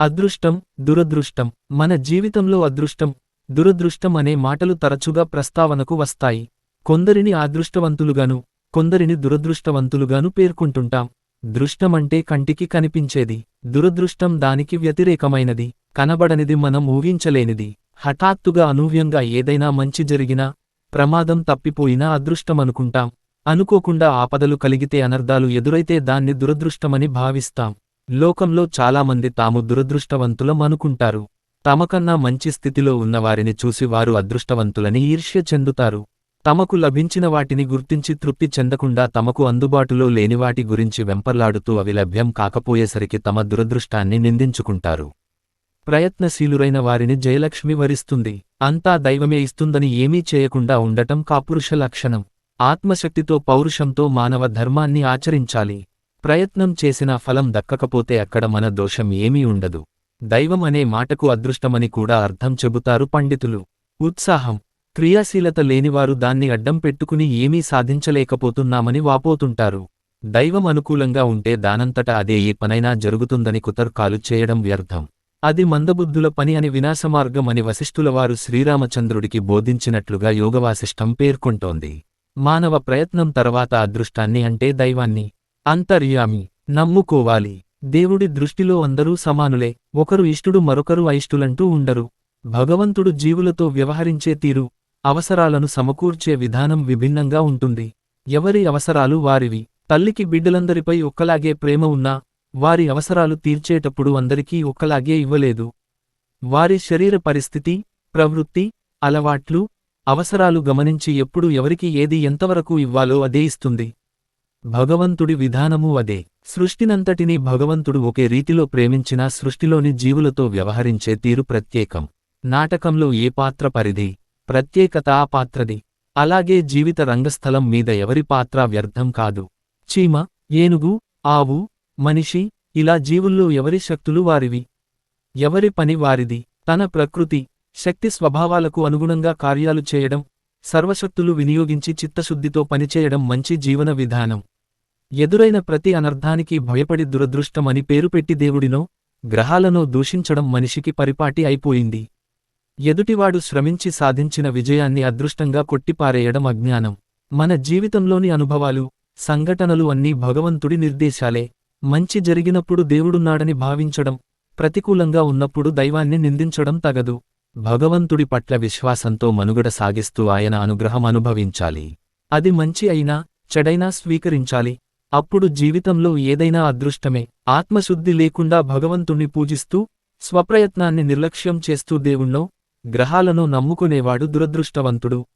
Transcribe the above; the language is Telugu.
అదృష్టం దురదృష్టం. మన జీవితంలో అదృష్టం దురదృష్టం అనే మాటలు తరచుగా ప్రస్తావనకు వస్తాయి. కొందరిని అదృష్టవంతులుగాను కొందరిని దురదృష్టవంతులుగాను పేర్కొంటుంటాం. దృష్టమంటే కంటికి కనిపించేది దురదృష్టం దానికి వ్యతిరేకమైనది కనబడనిది మనం ఊహించలేనిది. హఠాత్తుగా అనూహ్యంగా ఏదైనా మంచి జరిగినా ప్రమాదం తప్పిపోయినా అదృష్టమనుకుంటాం. అనుకోకుండా ఆపదలు కలిగితే అనర్ధాలు ఎదురైతే దాన్ని దురదృష్టమని భావిస్తాం. లోకంలో చాలామంది తాము దురదృష్టవంతులం అనుకుంటారు తమకన్నా మంచి స్థితిలో ఉన్నవారిని చూసి వారు అదృష్టవంతులని ఈర్ష్య చెందుతారు. తమకు లభించిన వాటిని గుర్తించి తృప్తి చెందకుండా తమకు అందుబాటులో లేని వాటి గురించి వెంపర్లాడుతూ అవి లభ్యం కాకపోయేసరికి తమ దురదృష్టాన్ని నిందించుకుంటారు. ప్రయత్నశీలురైన వారిని జయలక్ష్మి వరిస్తుంది. అంతా దైవమే ఇస్తుందని ఏమీ చేయకుండా ఉండటం కాపురుష లక్షణం. ఆత్మశక్తితో పౌరుషంతో మానవ ధర్మాన్ని ఆచరించాలి. ప్రయత్నం చేసినా ఫలం దక్కకపోతే అక్కడ మన దోషం ఏమీ ఉండదు. దైవం అనే మాటకు అదృష్టమని కూడా అర్థం చెబుతారు పండితులు. ఉత్సాహం. క్రియాశీలత లేనివారు దాన్ని అడ్డం పెట్టుకుని ఏమీ సాధించలేకపోతున్నామని వాపోతుంటారు. దైవం అనుకూలంగా ఉంటే దానంతట అదే ఏ పనైనా జరుగుతుందని కుతర్కాలు చేయడం వ్యర్థం. అది మందబుద్ధుల పని అని వినాశమార్గం అని వశిష్ఠులవారు శ్రీరామచంద్రుడికి బోధించినట్లుగా యోగవాసిష్టం పేర్కొంటోంది. మానవ ప్రయత్నం తర్వాత అదృష్టాన్ని అంటే దైవాన్ని. అంతర్యామి నమ్ముకోవాలి. దేవుడి దృష్టిలో అందరూ సమానులే. ఒకరు ఇష్టుడు మరొకరు అయిష్టులంటూ ఉండరు. భగవంతుడు జీవులతో వ్యవహరించే తీరు అవసరాలను సమకూర్చే విధానం విభిన్నంగా ఉంటుంది. ఎవరి అవసరాలు వారివి. తల్లికి బిడ్డలందరిపై ఒక్కలాగే ప్రేమ ఉన్నా వారి అవసరాలు తీర్చేటప్పుడు అందరికీ ఒక్కలాగే ఇవ్వలేదు. వారి శరీర పరిస్థితి ప్రవృత్తి అలవాట్లు అవసరాలు గమనించి ఎప్పుడు ఎవరికి ఏది ఎంతవరకు ఇవ్వాలో అదే ఇస్తుంది. భగవంతుడి విధానమూ అదే. సృష్టినంతటినీ భగవంతుడు ఒకే రీతిలో ప్రేమించినా సృష్టిలోని జీవులతో వ్యవహరించే తీరు ప్రత్యేకం. నాటకంలో ఏ పాత్ర పరిధి? ప్రత్యేకత ఆ పాత్రది. అలాగే జీవిత రంగస్థలం మీద ఎవరి పాత్ర వ్యర్థం కాదు. చీమ ఏనుగు ఆవు మనిషి ఇలా జీవుల్లో ఎవరి శక్తులు వారివి? ఎవరి పని వారిది? తన ప్రకృతి శక్తి స్వభావాలకు అనుగుణంగా కార్యాలు చేయడం సర్వశక్తులు వినియోగించి చిత్తశుద్ధితో పనిచేయడం మంచి జీవన విధానం. ఎదురైన ప్రతి అనర్ధానికి భయపడి దురదృష్టమని పేరు పెట్టి దేవుడినో గ్రహాలనో దూషించడం మనిషికి పరిపాటి అయిపోయింది. ఎదుటివాడు శ్రమించి సాధించిన విజయాన్ని అదృష్టంగా కొట్టిపారేయడం అజ్ఞానం. మన జీవితంలోని అనుభవాలు సంఘటనలు అన్నీ భగవంతుడి నిర్దేశాలే. మంచి జరిగినప్పుడు దేవుడున్నాడని భావించడం ప్రతికూలంగా ఉన్నప్పుడు దైవాన్ని నిందించడం తగదు. భగవంతుడి పట్ల విశ్వాసంతో మనుగడ సాగిస్తూ ఆయన అనుగ్రహం అనుభవించాలి. అది మంచి అయినా చెడైనా స్వీకరించాలి. అప్పుడు జీవితంలో ఏదైనా అదృష్టమే. ఆత్మశుద్ధి లేకుండా భగవంతుణ్ణి పూజిస్తూ స్వప్రయత్నాన్ని నిర్లక్ష్యం చేస్తూ దేవుణ్ణో గ్రహాలను నమ్ముకునేవాడు దురదృష్టవంతుడు.